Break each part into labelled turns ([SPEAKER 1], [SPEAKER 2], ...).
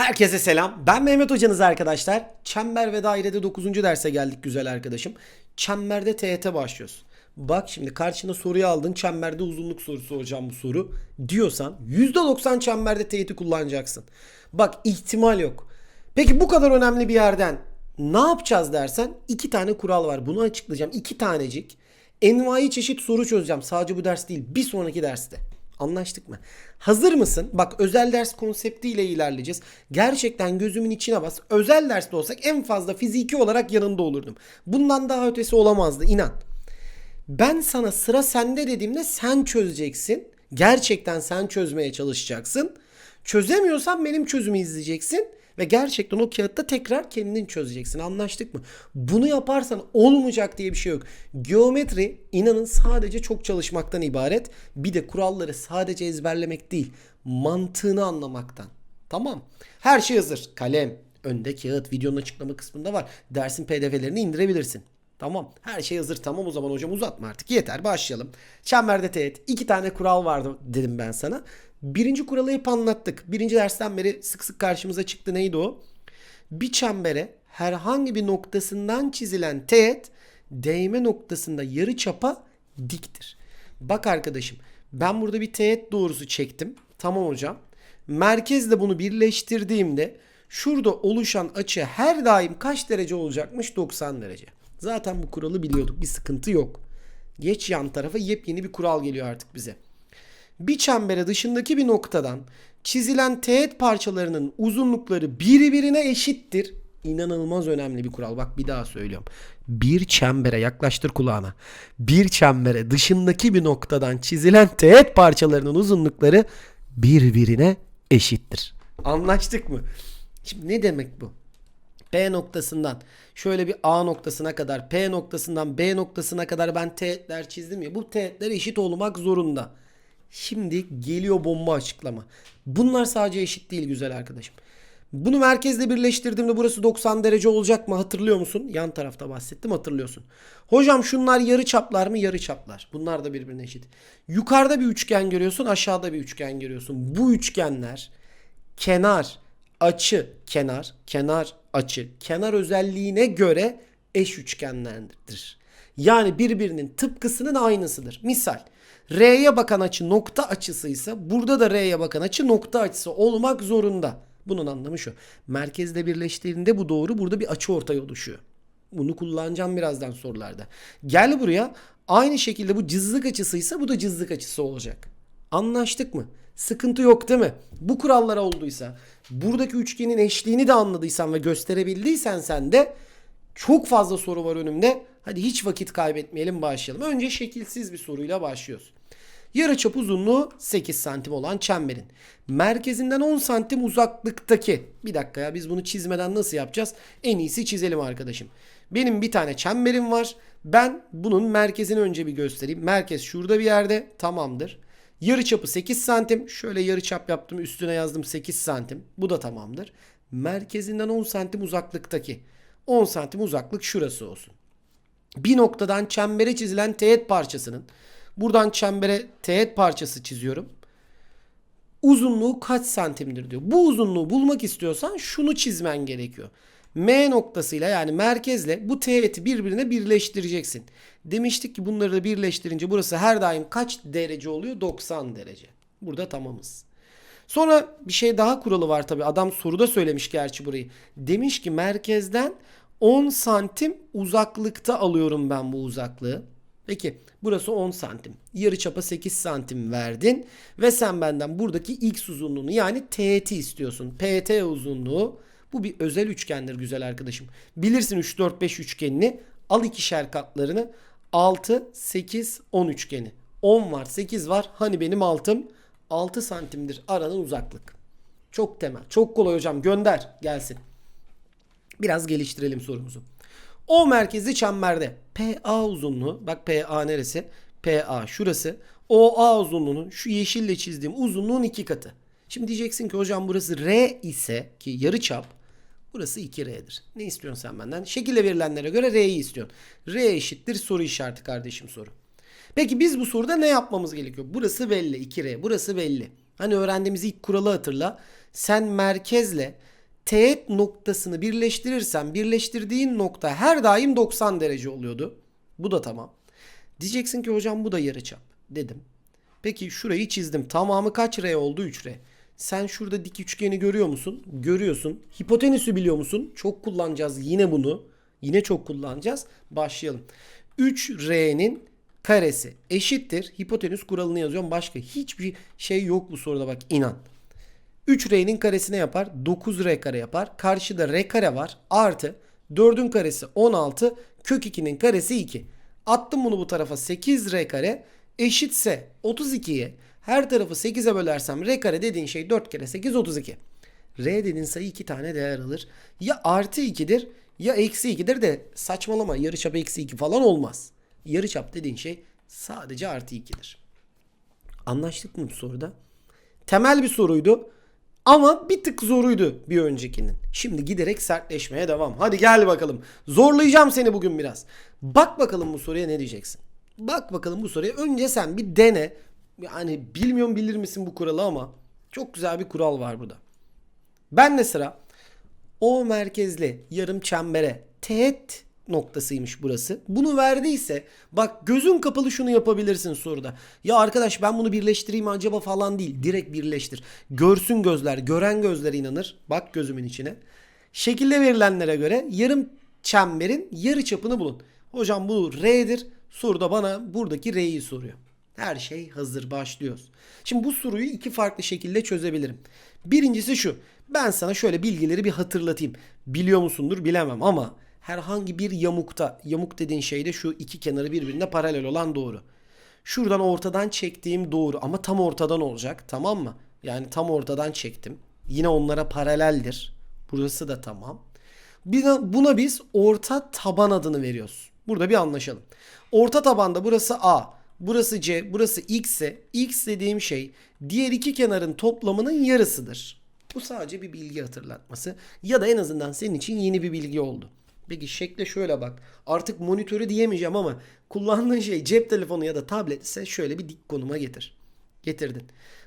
[SPEAKER 1] Herkese selam. Ben Mehmet hocanız arkadaşlar. Çember ve dairede 9. derse geldik güzel arkadaşım. Çemberde TYT başlıyoruz. Bak şimdi karşına soruyu aldın. Çemberde uzunluk sorusu hocam bu soru. Diyorsan %90 çemberde TYT kullanacaksın. Bak ihtimal yok. Peki bu kadar önemli bir yerden ne yapacağız dersen iki tane kural var. Bunu açıklayacağım. İki tanecik. Envai çeşit soru çözeceğim. Sadece bu ders değil. Bir sonraki derste. Anlaştık mı? Hazır mısın? Bak özel ders konseptiyle ilerleyeceğiz. Gerçekten gözümün içine bas. Özel derste olsak en fazla fiziki olarak yanında olurdum. Bundan daha ötesi olamazdı inan. Ben sana sıra sende dediğimde sen çözeceksin. Gerçekten sen çözmeye çalışacaksın. Çözemiyorsan benim çözümü izleyeceksin. Ve gerçekten o kağıtta tekrar kendin çözeceksin. Anlaştık mı? Bunu yaparsan olmayacak diye bir şey yok. Geometri inanın sadece çok çalışmaktan ibaret. Bir de kuralları sadece ezberlemek değil. Mantığını anlamaktan. Tamam. Her şey hazır. Kalem, önde kağıt, videonun açıklama kısmında var. Dersin pdf'lerini indirebilirsin. Tamam. Her şey hazır. Tamam o zaman hocam uzatma artık. Yeter başlayalım. Çemberde teğet. iki tane kural vardı dedim ben sana. Birinci kuralı hep anlattık. Birinci dersten beri sık sık karşımıza çıktı. Neydi o? Bir çembere herhangi bir noktasından çizilen teğet değme noktasında yarı çapa diktir. Bak arkadaşım ben burada bir teğet doğrusu çektim. Tamam hocam. Merkezle bunu birleştirdiğimde şurada oluşan açı her daim kaç derece olacakmış? 90 derece. Zaten bu kuralı biliyorduk. Bir sıkıntı yok. Geç yan tarafa yepyeni bir kural geliyor artık bize. Bir çembere dışındaki bir noktadan çizilen teğet parçalarının uzunlukları birbirine eşittir. İnanılmaz önemli bir kural. Bak bir daha söylüyorum. Bir çembere yaklaştır kulağına. Bir çembere dışındaki bir noktadan çizilen teğet parçalarının uzunlukları birbirine eşittir. Anlaştık mı? Şimdi ne demek bu? P noktasından şöyle bir A noktasına kadar P noktasından B noktasına kadar ben teğetler çizdim ya. Bu teğetler eşit olmak zorunda. Şimdi geliyor bomba açıklama. Bunlar sadece eşit değil güzel arkadaşım. Bunu merkezle birleştirdiğimde burası 90 derece olacak mı hatırlıyor musun? Yan tarafta bahsettim hatırlıyorsun. Hocam şunlar yarı çaplar mı? Yarı çaplar. Bunlar da birbirine eşit. Yukarıda bir üçgen görüyorsun aşağıda bir üçgen görüyorsun. Bu üçgenler kenar, açı, kenar, kenar, açı, kenar özelliğine göre eş üçgenlerdir. Yani birbirinin tıpkısının aynısıdır. Misal R'ye bakan açı nokta açısıysa burada da R'ye bakan açı nokta açısı olmak zorunda. Bunun anlamı şu. Merkezde birleştiğinde bu doğru burada bir açı ortaya oluşuyor. Bunu kullanacağım birazdan sorularda. Gel buraya aynı şekilde bu cızlık açısıysa bu da cızlık açısı olacak. Anlaştık mı? Sıkıntı yok değil mi? Bu kurallar olduysa, buradaki üçgenin eşliğini de anladıysan ve gösterebildiysen sen de çok fazla soru var önümde. Hadi hiç vakit kaybetmeyelim başlayalım. Önce şekilsiz bir soruyla başlıyoruz. Yarıçap uzunluğu 8 santim olan çemberin merkezinden 10 santim uzaklıktaki bir dakika ya biz bunu çizmeden nasıl yapacağız? En iyisi çizelim arkadaşım. Benim bir tane çemberim var. Ben bunun merkezini önce bir göstereyim. Merkez şurada bir yerde tamamdır. Yarıçapı 8 santim. Şöyle yarıçap yaptım üstüne yazdım 8 santim. Bu da tamamdır. Merkezinden 10 santim uzaklıktaki 10 santim uzaklık şurası olsun. Bir noktadan çembere çizilen teğet parçasının buradan çembere teğet parçası çiziyorum. Uzunluğu kaç santimdir diyor. Bu uzunluğu bulmak istiyorsan şunu çizmen gerekiyor. M noktasıyla yani merkezle bu teğeti birbirine birleştireceksin. Demiştik ki bunları da birleştirince burası her daim kaç derece oluyor? 90 derece. Burada tamamız. Sonra bir şey daha kuralı var tabi. Adam soruda söylemiş gerçi burayı. Demiş ki merkezden 10 santim uzaklıkta alıyorum ben bu uzaklığı. Peki burası 10 santim. Yarı çapa 8 santim verdin. Ve sen benden buradaki x uzunluğunu yani teğeti istiyorsun. PT uzunluğu bu bir özel üçgendir güzel arkadaşım. Bilirsin 3, 4, 5 üçgenini. Al ikişer katlarını. 6, 8, 10 üçgeni. 10 var 8 var. Hani benim altım 6 santimdir aranan uzaklık. Çok temel. Çok kolay hocam gönder gelsin. Biraz geliştirelim sorumuzu. O merkezi çemberde PA uzunluğu bak PA neresi? PA şurası. OA uzunluğunun şu yeşille çizdiğim uzunluğun iki katı. Şimdi diyeceksin ki hocam burası R ise ki yarı çap burası 2R'dir. Ne istiyorsun sen benden? Şekilde verilenlere göre R'yi istiyorsun. R eşittir soru işareti kardeşim soru. Peki biz bu soruda ne yapmamız gerekiyor? Burası belli 2R burası belli. Hani öğrendiğimiz ilk kuralı hatırla. Sen merkezle teğet noktasını birleştirirsen birleştirdiğin nokta her daim 90 derece oluyordu. Bu da tamam. Diyeceksin ki hocam bu da yarıçap dedim. Peki şurayı çizdim. Tamamı kaç R oldu? 3 R. Sen şurada dik üçgeni görüyor musun? Görüyorsun. Hipotenüsü biliyor musun? Çok kullanacağız yine bunu. Yine çok kullanacağız. Başlayalım. 3R'nin karesi eşittir. Hipotenüs kuralını yazıyorum. Başka hiçbir şey yok bu soruda bak inan. 3R'nin karesine yapar. 9R kare yapar. Karşıda R kare var. Artı 4'ün karesi 16. Kök 2'nin karesi 2. Attım bunu bu tarafa 8R kare eşitse 32'ye her tarafı 8'e bölersem R kare dediğin şey 4 kere 8 32. R dediğin sayı 2 tane değer alır. Ya artı 2'dir ya eksi 2'dir de saçmalama yarıçap eksi 2 falan olmaz. Yarıçap dediğin şey sadece artı 2'dir. Anlaştık mı bu soruda? Temel bir soruydu. Ama bir tık zoruydu bir öncekinin. Şimdi giderek sertleşmeye devam. Hadi gel bakalım. Zorlayacağım seni bugün biraz. Bak bakalım bu soruya ne diyeceksin. Bak bakalım bu soruya. Önce sen bir dene. Yani bilmiyorum bilir misin bu kuralı ama çok güzel bir kural var burada. Ben de sıra o merkezli yarım çembere teğet noktasıymış burası. Bunu verdiyse bak gözün kapalı şunu yapabilirsin soruda. Ya arkadaş ben bunu birleştireyim acaba falan değil. Direkt birleştir. Görsün gözler, gören gözler inanır. Bak gözümün içine. Şekilde verilenlere göre yarım çemberin yarı çapını bulun. Hocam bu R'dir. Soruda bana buradaki R'yi soruyor. Her şey hazır başlıyoruz. Şimdi bu soruyu iki farklı şekilde çözebilirim. Birincisi şu. Ben sana şöyle bilgileri bir hatırlatayım. Biliyor musundur bilemem ama herhangi bir yamukta, yamuk dediğin şey de şu iki kenarı birbirine paralel olan doğru. Şuradan ortadan çektiğim doğru ama tam ortadan olacak tamam mı? Yani tam ortadan çektim. Yine onlara paraleldir. Burası da tamam. Buna, buna biz orta taban adını veriyoruz. Burada bir anlaşalım. Orta tabanda burası A, burası C, burası X ise X dediğim şey diğer iki kenarın toplamının yarısıdır. Bu sadece bir bilgi hatırlatması ya da en azından senin için yeni bir bilgi oldu. Peki şekle şöyle bak. Artık monitörü diyemeyeceğim ama kullandığın şey cep telefonu ya da tablet ise şöyle bir dik konuma getir. Getirdin.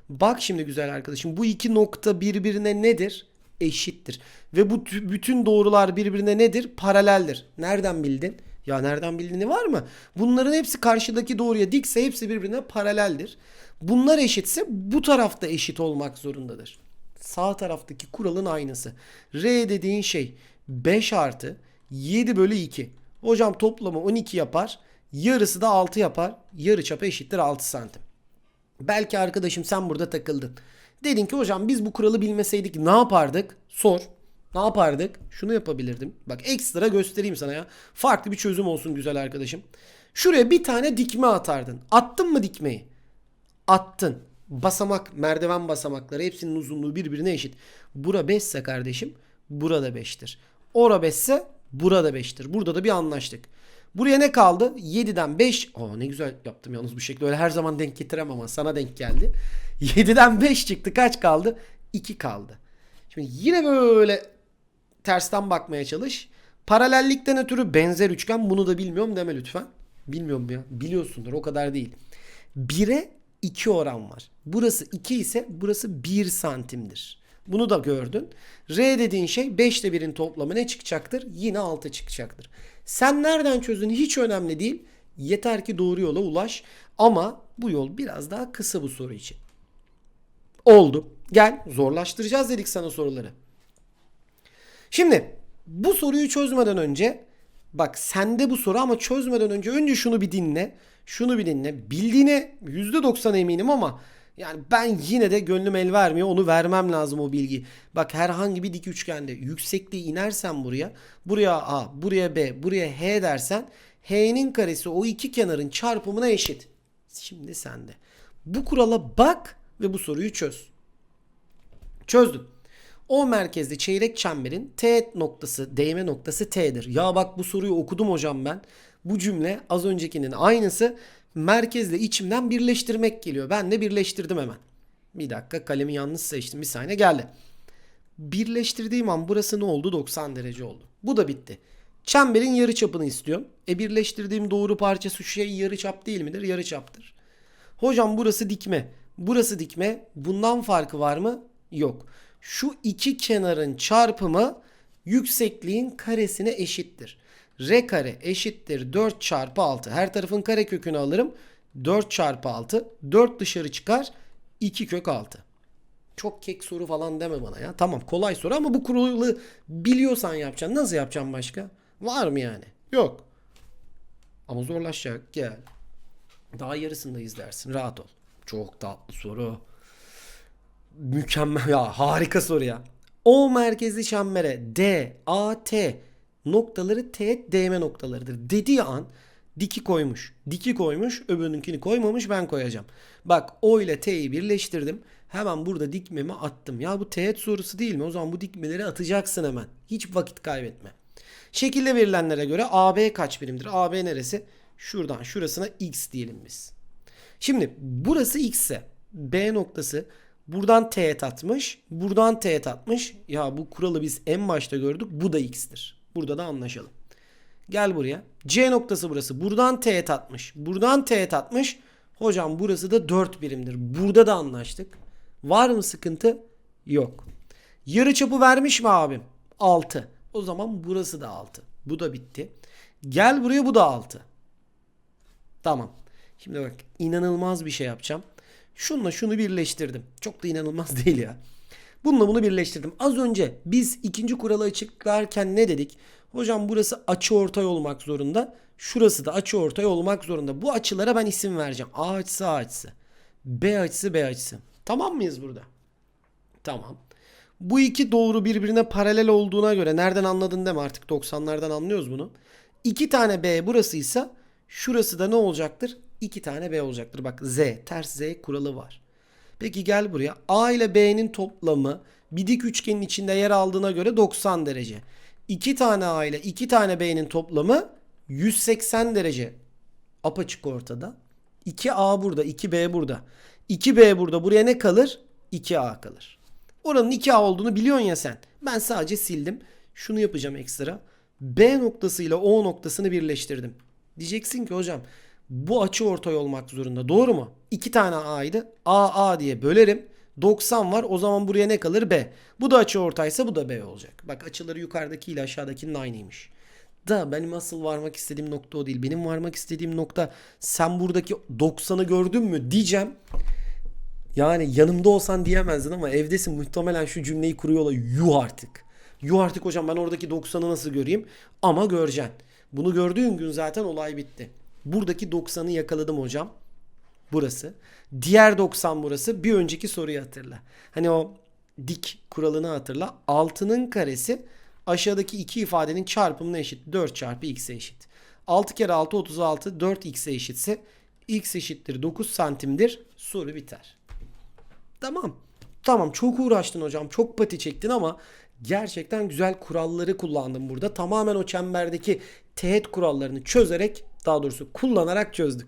[SPEAKER 1] Bak şimdi güzel arkadaşım bu iki nokta birbirine nedir? Eşittir. Ve bu tü- bütün doğrular birbirine nedir? Paraleldir. Nereden bildin? Ya nereden bildiğini var mı? Bunların hepsi karşıdaki doğruya dikse hepsi birbirine paraleldir. Bunlar eşitse bu tarafta eşit olmak zorundadır. Sağ taraftaki kuralın aynısı. R dediğin şey 5 artı 7 bölü 2. Hocam toplamı 12 yapar. Yarısı da 6 yapar. Yarı çapı eşittir 6 santim. Belki arkadaşım sen burada takıldın. Dedin ki hocam biz bu kuralı bilmeseydik ne yapardık? Sor. Ne yapardık? Şunu yapabilirdim. Bak ekstra göstereyim sana ya. Farklı bir çözüm olsun güzel arkadaşım. Şuraya bir tane dikme atardın. Attın mı dikmeyi? Attın. Basamak, merdiven basamakları hepsinin uzunluğu birbirine eşit. Bura 5 ise kardeşim, burada 5'tir. Ora 5 ise burada 5'tir. Burada da bir anlaştık. Buraya ne kaldı? 7'den 5. Aa ne güzel yaptım yalnız bu şekilde. Öyle her zaman denk getiremem ama sana denk geldi. 7'den 5 çıktı. Kaç kaldı? 2 kaldı. Şimdi yine böyle tersten bakmaya çalış. Paralellikten ötürü benzer üçgen bunu da bilmiyorum deme lütfen. Bilmiyorum ya. Biliyorsundur o kadar değil. 1'e 2 oran var. Burası 2 ise burası 1 santimdir. Bunu da gördün. R dediğin şey 5 ile 1'in toplamı ne çıkacaktır? Yine 6 çıkacaktır. Sen nereden çözdün hiç önemli değil. Yeter ki doğru yola ulaş. Ama bu yol biraz daha kısa bu soru için. Oldu. Gel zorlaştıracağız dedik sana soruları. Şimdi bu soruyu çözmeden önce bak sende bu soru ama çözmeden önce önce şunu bir dinle. Şunu bir dinle. Bildiğine %90 eminim ama yani ben yine de gönlüm el vermiyor. Onu vermem lazım o bilgi. Bak herhangi bir dik üçgende yüksekliği inersen buraya. Buraya A, buraya B, buraya H dersen H'nin karesi o iki kenarın çarpımına eşit. Şimdi sende. Bu kurala bak ve bu soruyu çöz. Çözdüm. O merkezde çeyrek çemberin T noktası, değme noktası T'dir. Ya bak bu soruyu okudum hocam ben. Bu cümle az öncekinin aynısı. Merkezle içimden birleştirmek geliyor. Ben de birleştirdim hemen. Bir dakika kalemi yanlış seçtim. Bir saniye geldi. Birleştirdiğim an burası ne oldu? 90 derece oldu. Bu da bitti. Çemberin yarı çapını istiyorum. E birleştirdiğim doğru parçası şey yarı çap değil midir? Yarı çaptır. Hocam burası dikme. Burası dikme. Bundan farkı var mı? Yok. şu iki kenarın çarpımı yüksekliğin karesine eşittir. R kare eşittir 4 çarpı 6. Her tarafın kare kökünü alırım. 4 çarpı 6. 4 dışarı çıkar. 2 kök 6. Çok kek soru falan deme bana ya. Tamam kolay soru ama bu kuralı biliyorsan yapacaksın. Nasıl yapacaksın başka? Var mı yani? Yok. Ama zorlaşacak. Gel. Daha yarısındayız dersin. Rahat ol. Çok tatlı soru. Mükemmel ya harika soru ya. O merkezli çembere D, A, T noktaları teğet değme noktalarıdır. Dediği an diki koymuş. Diki koymuş öbürününkini koymamış ben koyacağım. Bak O ile T'yi birleştirdim. Hemen burada dikmemi attım. Ya bu teğet sorusu değil mi? O zaman bu dikmeleri atacaksın hemen. Hiç vakit kaybetme. Şekilde verilenlere göre AB kaç birimdir? AB neresi? Şuradan şurasına X diyelim biz. Şimdi burası X ise B noktası buradan teğet atmış. Buradan teğet atmış. Ya bu kuralı biz en başta gördük. Bu da X'tir. Burada da anlaşalım. Gel buraya. C noktası burası. Buradan teğet atmış. Buradan teğet atmış. Hocam burası da 4 birimdir. Burada da anlaştık. Var mı sıkıntı? Yok. Yarı çapı vermiş mi abim? 6. O zaman burası da 6. Bu da bitti. Gel buraya bu da 6. Tamam. Şimdi bak inanılmaz bir şey yapacağım. Şunla şunu birleştirdim. Çok da inanılmaz değil ya. Bununla bunu birleştirdim. Az önce biz ikinci kuralı açıklarken ne dedik? Hocam burası açı ortay olmak zorunda. Şurası da açı ortay olmak zorunda. Bu açılara ben isim vereceğim. A açısı A açısı. B açısı B açısı. Tamam mıyız burada? Tamam. Bu iki doğru birbirine paralel olduğuna göre nereden anladın deme artık 90'lardan anlıyoruz bunu. İki tane B burasıysa şurası da ne olacaktır? İki tane B olacaktır. Bak Z ters Z kuralı var. Peki gel buraya. A ile B'nin toplamı bir dik üçgenin içinde yer aldığına göre 90 derece. İki tane A ile iki tane B'nin toplamı 180 derece. Apaçık ortada. 2A burada, 2B burada. 2B burada. Buraya ne kalır? 2A kalır. Oranın 2A olduğunu biliyorsun ya sen. Ben sadece sildim. Şunu yapacağım ekstra. B noktasıyla O noktasını birleştirdim. Diyeceksin ki hocam bu açı ortay olmak zorunda. Doğru mu? İki tane A'ydı. A A diye bölerim. 90 var. O zaman buraya ne kalır? B. Bu da açı ortaysa bu da B olacak. Bak açıları yukarıdaki ile aşağıdakinin aynıymış. Da benim asıl varmak istediğim nokta o değil. Benim varmak istediğim nokta sen buradaki 90'ı gördün mü diyeceğim. Yani yanımda olsan diyemezdin ama evdesin muhtemelen şu cümleyi kuruyorlar. Yuh artık. Yuh artık hocam ben oradaki 90'ı nasıl göreyim? Ama göreceksin. Bunu gördüğün gün zaten olay bitti. Buradaki 90'ı yakaladım hocam. Burası. Diğer 90 burası. Bir önceki soruyu hatırla. Hani o dik kuralını hatırla. 6'nın karesi aşağıdaki iki ifadenin çarpımına eşit. 4 çarpı x'e eşit. 6 kere 6 36 4 x'e eşitse x eşittir 9 santimdir. Soru biter. Tamam. Tamam çok uğraştın hocam. Çok pati çektin ama gerçekten güzel kuralları kullandım burada. Tamamen o çemberdeki teğet kurallarını çözerek daha doğrusu kullanarak çözdük.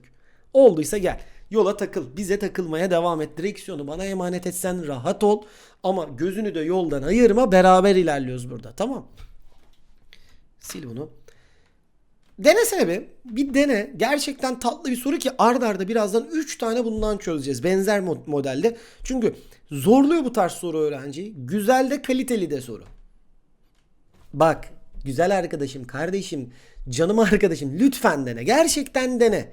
[SPEAKER 1] Olduysa gel. Yola takıl. Bize takılmaya devam et. Direksiyonu bana emanet etsen rahat ol. Ama gözünü de yoldan ayırma. Beraber ilerliyoruz burada. Tamam. Sil bunu. Denesene bir. Bir dene. Gerçekten tatlı bir soru ki ard arda birazdan 3 tane bundan çözeceğiz. Benzer mod- modelde. Çünkü zorluyor bu tarz soru öğrenciyi. Güzel de kaliteli de soru. Bak güzel arkadaşım, kardeşim, canım arkadaşım lütfen dene. Gerçekten dene.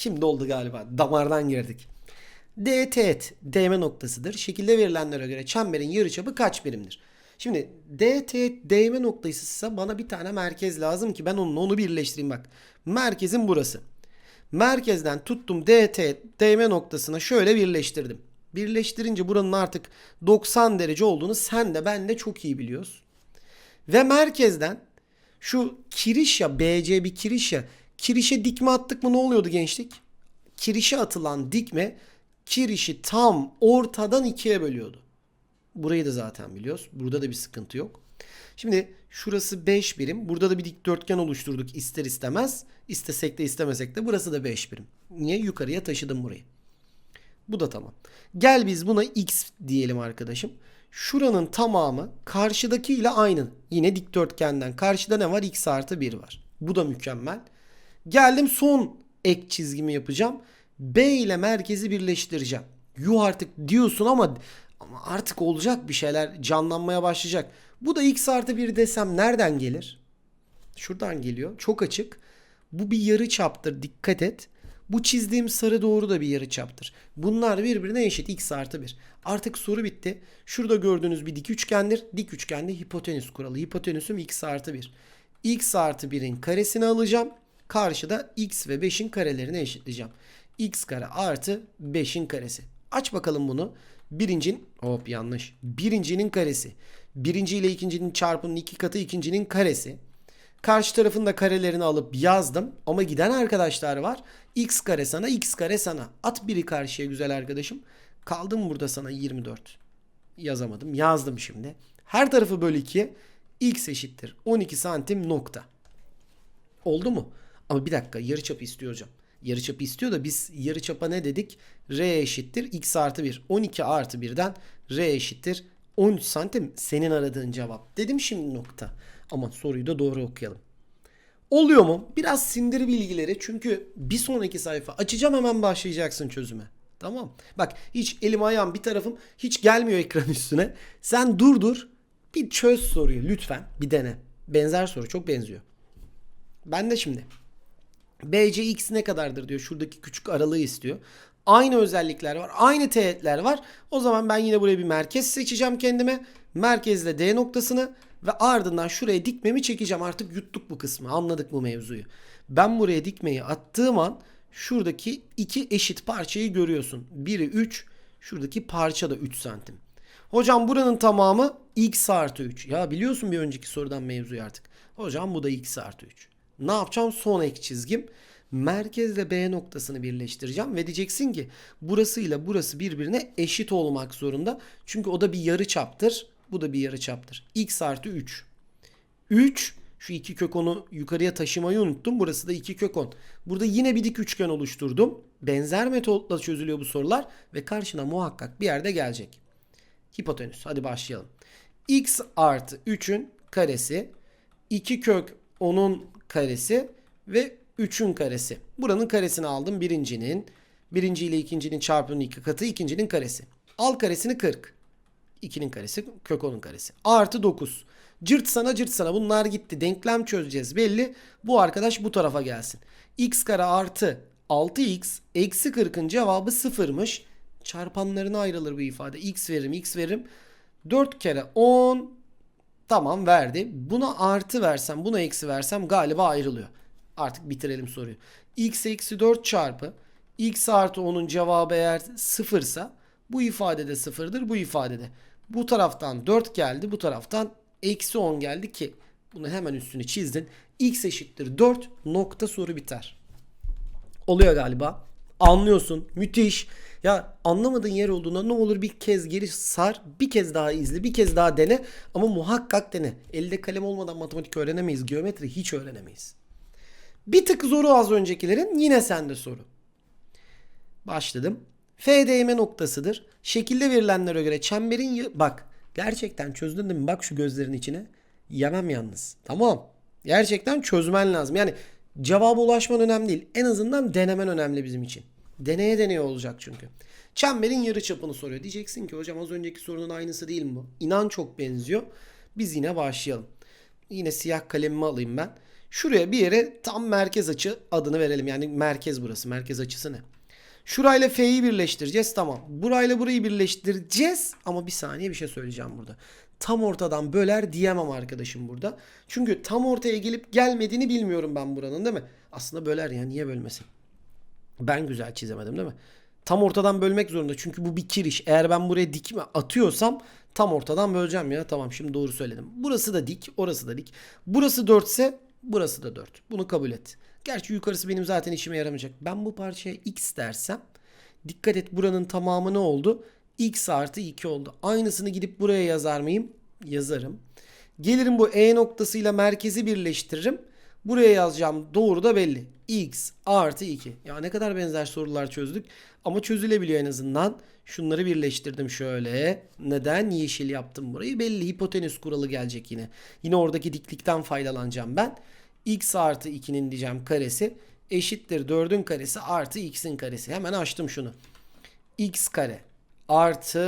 [SPEAKER 1] Şimdi oldu galiba. Damardan girdik. D teğet değme noktasıdır. Şekilde verilenlere göre çemberin yarıçapı kaç birimdir? Şimdi D teğet değme noktası ise bana bir tane merkez lazım ki ben onunla onu birleştireyim bak. Merkezin burası. Merkezden tuttum D teğet değme noktasına şöyle birleştirdim. Birleştirince buranın artık 90 derece olduğunu sen de ben de çok iyi biliyoruz. Ve merkezden şu kiriş ya BC bir kiriş ya. Kirişe dikme attık mı ne oluyordu gençlik? Kirişe atılan dikme kirişi tam ortadan ikiye bölüyordu. Burayı da zaten biliyoruz. Burada da bir sıkıntı yok. Şimdi şurası 5 birim. Burada da bir dikdörtgen oluşturduk ister istemez. İstesek de istemesek de burası da 5 birim. Niye? Yukarıya taşıdım burayı. Bu da tamam. Gel biz buna x diyelim arkadaşım. Şuranın tamamı karşıdakiyle aynı. Yine dikdörtgenden. Karşıda ne var? x artı 1 var. Bu da mükemmel. Geldim son ek çizgimi yapacağım. B ile merkezi birleştireceğim. Yuh artık diyorsun ama Ama artık olacak bir şeyler canlanmaya başlayacak. Bu da x artı 1 desem nereden gelir? Şuradan geliyor. Çok açık. Bu bir yarı çaptır. Dikkat et. Bu çizdiğim sarı doğru da bir yarı çaptır. Bunlar birbirine eşit. x artı 1. Artık soru bitti. Şurada gördüğünüz bir dik üçgendir. Dik üçgende hipotenüs kuralı. Hipotenüsüm x artı 1. x artı 1'in karesini alacağım. Karşıda x ve 5'in karelerini eşitleyeceğim. x kare artı 5'in karesi. Aç bakalım bunu. Birincin hop yanlış. Birincinin karesi. Birinci ile ikincinin çarpımının iki katı ikincinin karesi. Karşı tarafın da karelerini alıp yazdım. Ama giden arkadaşlar var. X kare sana, x kare sana. At biri karşıya güzel arkadaşım. Kaldım burada sana 24. Yazamadım. Yazdım şimdi. Her tarafı böl 2'ye. X eşittir. 12 santim nokta. Oldu mu? Ama bir dakika yarıçapı istiyor hocam. Yarıçapı istiyor da biz yarıçapa ne dedik? R eşittir x artı 1. 12 artı 1'den R eşittir 13 santim senin aradığın cevap. Dedim şimdi nokta. Ama soruyu da doğru okuyalım. Oluyor mu? Biraz sindir bilgileri çünkü bir sonraki sayfa açacağım hemen başlayacaksın çözüme. Tamam. Bak hiç elim ayağım bir tarafım hiç gelmiyor ekran üstüne. Sen dur dur bir çöz soruyu lütfen bir dene. Benzer soru çok benziyor. Ben de şimdi BC x ne kadardır diyor. Şuradaki küçük aralığı istiyor. Aynı özellikler var. Aynı teğetler var. O zaman ben yine buraya bir merkez seçeceğim kendime. Merkezle D noktasını ve ardından şuraya dikmemi çekeceğim. Artık yuttuk bu kısmı. Anladık bu mevzuyu. Ben buraya dikmeyi attığım an şuradaki iki eşit parçayı görüyorsun. Biri 3, şuradaki parça da 3 santim. Hocam buranın tamamı x artı 3. Ya biliyorsun bir önceki sorudan mevzuyu artık. Hocam bu da x artı 3. Ne yapacağım? Son ek çizgim. Merkezle B noktasını birleştireceğim ve diyeceksin ki burasıyla burası birbirine eşit olmak zorunda. Çünkü o da bir yarı çaptır. Bu da bir yarı çaptır. X artı 3. 3 şu iki kök onu yukarıya taşımayı unuttum. Burası da 2 kök 10. Burada yine bir dik üçgen oluşturdum. Benzer metotla çözülüyor bu sorular ve karşına muhakkak bir yerde gelecek. Hipotenüs. Hadi başlayalım. X artı 3'ün karesi 2 kök 10'un karesi ve 3'ün karesi. Buranın karesini aldım birincinin. Birinci ile ikincinin çarpımının iki katı ikincinin karesi. Al karesini 40. 2'nin karesi kök 10'un karesi. Artı 9. Cırt sana cırt sana bunlar gitti. Denklem çözeceğiz belli. Bu arkadaş bu tarafa gelsin. x kare artı 6x eksi 40'ın cevabı sıfırmış. Çarpanlarına ayrılır bu ifade. x veririm x veririm. 4 kere 10 tamam verdi. Buna artı versem buna eksi versem galiba ayrılıyor. Artık bitirelim soruyu. x eksi 4 çarpı x artı 10'un cevabı eğer sıfırsa bu ifadede sıfırdır bu ifadede. Bu taraftan 4 geldi bu taraftan eksi 10 geldi ki bunu hemen üstünü çizdin. x eşittir 4 nokta soru biter. Oluyor galiba. Anlıyorsun. Müthiş. Ya anlamadığın yer olduğunda ne olur bir kez geri sar, bir kez daha izle, bir kez daha dene ama muhakkak dene. Elde kalem olmadan matematik öğrenemeyiz, geometri hiç öğrenemeyiz. Bir tık zoru az öncekilerin yine sende soru. Başladım. F değme noktasıdır. Şekilde verilenlere göre çemberin bak gerçekten çözdün değil mi? Bak şu gözlerin içine. Yemem yalnız. Tamam. Gerçekten çözmen lazım. Yani cevaba ulaşman önemli değil. En azından denemen önemli bizim için. Deneye deneye olacak çünkü. Çemberin yarı çapını soruyor. Diyeceksin ki hocam az önceki sorunun aynısı değil mi? İnan çok benziyor. Biz yine başlayalım. Yine siyah kalemimi alayım ben. Şuraya bir yere tam merkez açı adını verelim. Yani merkez burası. Merkez açısı ne? Şurayla F'yi birleştireceğiz. Tamam. Burayla burayı birleştireceğiz. Ama bir saniye bir şey söyleyeceğim burada. Tam ortadan böler diyemem arkadaşım burada. Çünkü tam ortaya gelip gelmediğini bilmiyorum ben buranın değil mi? Aslında böler ya niye bölmesin? Ben güzel çizemedim değil mi? Tam ortadan bölmek zorunda. Çünkü bu bir kiriş. Eğer ben buraya dikme atıyorsam tam ortadan böleceğim ya. Tamam şimdi doğru söyledim. Burası da dik, orası da dik. Burası 4 ise burası da 4. Bunu kabul et. Gerçi yukarısı benim zaten işime yaramayacak. Ben bu parçaya x dersem dikkat et buranın tamamı ne oldu? x artı 2 oldu. Aynısını gidip buraya yazar mıyım? Yazarım. Gelirim bu E noktasıyla merkezi birleştiririm. Buraya yazacağım doğru da belli. X artı 2. Ya ne kadar benzer sorular çözdük. Ama çözülebiliyor en azından. Şunları birleştirdim şöyle. Neden yeşil yaptım burayı? Belli hipotenüs kuralı gelecek yine. Yine oradaki diklikten faydalanacağım ben. X artı 2'nin diyeceğim karesi eşittir 4'ün karesi artı x'in karesi. Hemen açtım şunu. x kare artı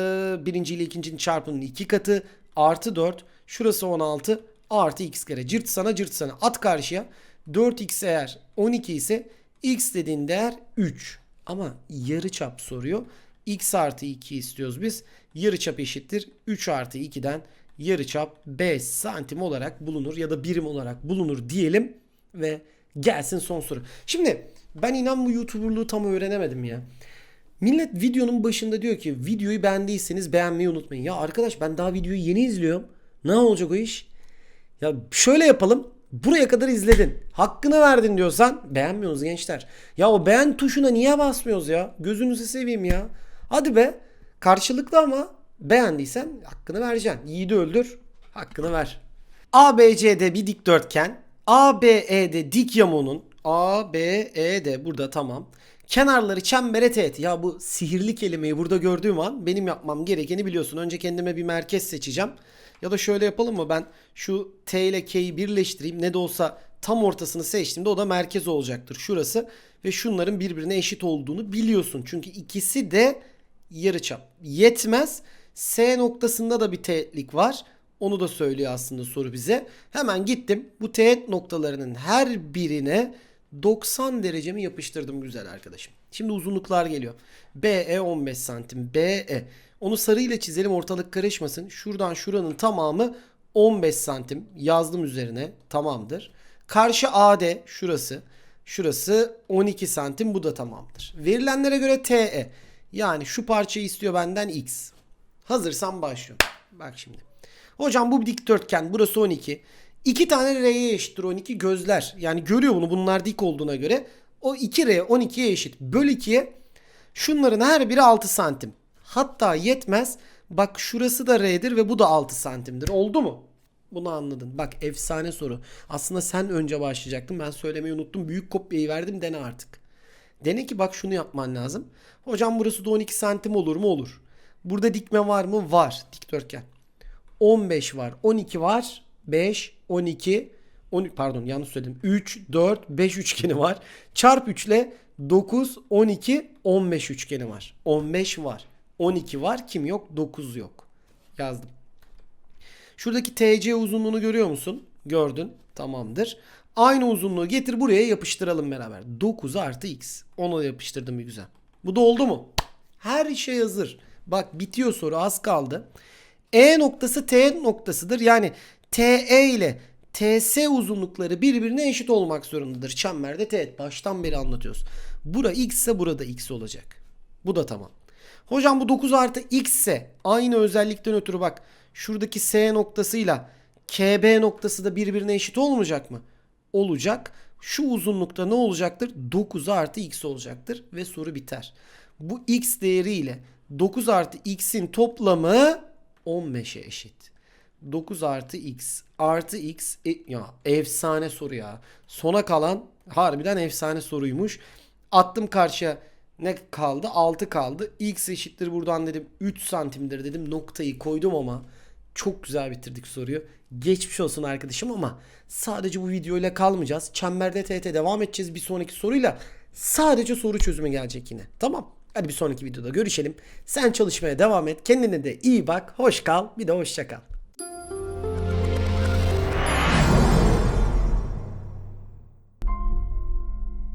[SPEAKER 1] birinci ile ikincinin çarpımının iki katı artı 4 şurası 16 artı x kare cırt sana cırt sana at karşıya 4x eğer 12 ise x dediğin değer 3 ama yarı çap soruyor x artı 2 istiyoruz biz yarı çap eşittir 3 artı 2'den yarı çap 5 santim olarak bulunur ya da birim olarak bulunur diyelim ve gelsin son soru. Şimdi ben inan bu YouTuber'lığı tam öğrenemedim ya. Millet videonun başında diyor ki videoyu beğendiyseniz beğenmeyi unutmayın. Ya arkadaş ben daha videoyu yeni izliyorum. Ne olacak o iş? Ya şöyle yapalım. Buraya kadar izledin. Hakkını verdin diyorsan beğenmiyoruz gençler. Ya o beğen tuşuna niye basmıyoruz ya? Gözünüzü seveyim ya. Hadi be. Karşılıklı ama beğendiysen hakkını vereceksin. Yiğidi öldür. Hakkını ver. ABC'de bir dikdörtgen. ABE'de dik yamuğunun ABE'de burada tamam. Kenarları çembere teğet. Ya bu sihirli kelimeyi burada gördüğüm an benim yapmam gerekeni biliyorsun. Önce kendime bir merkez seçeceğim. Ya da şöyle yapalım mı ben şu T ile K'yi birleştireyim. Ne de olsa tam ortasını seçtiğimde o da merkez olacaktır. Şurası ve şunların birbirine eşit olduğunu biliyorsun. Çünkü ikisi de yarıçap. Yetmez. S noktasında da bir teğetlik var. Onu da söylüyor aslında soru bize. Hemen gittim. Bu teğet noktalarının her birine 90 derecemi yapıştırdım güzel arkadaşım. Şimdi uzunluklar geliyor. BE 15 santim. BE. Onu sarıyla çizelim ortalık karışmasın. Şuradan şuranın tamamı 15 santim. Yazdım üzerine. Tamamdır. Karşı AD şurası. Şurası 12 santim. Bu da tamamdır. Verilenlere göre TE. Yani şu parçayı istiyor benden X. Hazırsan başlıyorum. Bak şimdi. Hocam bu bir dikdörtgen. Burası 12. İki tane R'ye eşittir 12 gözler. Yani görüyor bunu bunlar dik olduğuna göre. O 2 R 12'ye eşit. Böl 2'ye şunların her biri 6 santim. Hatta yetmez. Bak şurası da R'dir ve bu da 6 santimdir. Oldu mu? Bunu anladın. Bak efsane soru. Aslında sen önce başlayacaktın. Ben söylemeyi unuttum. Büyük kopyayı verdim. Dene artık. Dene ki bak şunu yapman lazım. Hocam burası da 12 santim olur mu? Olur. Burada dikme var mı? Var. Dikdörtgen. 15 var. 12 var. 5, 12, 12 pardon yanlış söyledim. 3, 4, 5 üçgeni var. Çarp 3 ile 9, 12, 15 üçgeni var. 15 var. 12 var. Kim yok? 9 yok. Yazdım. Şuradaki TC uzunluğunu görüyor musun? Gördün. Tamamdır. Aynı uzunluğu getir buraya yapıştıralım beraber. 9 artı x. Onu da yapıştırdım bir güzel. Bu da oldu mu? Her şey hazır. Bak bitiyor soru az kaldı. E noktası T noktasıdır. Yani TE ile TS uzunlukları birbirine eşit olmak zorundadır. Çemberde teğet. Baştan beri anlatıyoruz. Bura x ise burada x olacak. Bu da tamam. Hocam bu 9 artı x ise aynı özellikten ötürü bak şuradaki S noktasıyla KB noktası da birbirine eşit olmayacak mı? Olacak. Şu uzunlukta ne olacaktır? 9 artı x olacaktır ve soru biter. Bu x değeriyle 9 artı x'in toplamı 15'e eşit. 9 artı x artı x e, ya efsane soru ya. Sona kalan harbiden efsane soruymuş. Attım karşıya ne kaldı? 6 kaldı. X eşittir buradan dedim 3 santimdir dedim. Noktayı koydum ama çok güzel bitirdik soruyu. Geçmiş olsun arkadaşım ama sadece bu videoyla kalmayacağız. Çemberde TT devam edeceğiz bir sonraki soruyla. Sadece soru çözümü gelecek yine. Tamam. Hadi bir sonraki videoda görüşelim. Sen çalışmaya devam et. Kendine de iyi bak. Hoş kal. Bir de hoşça kal.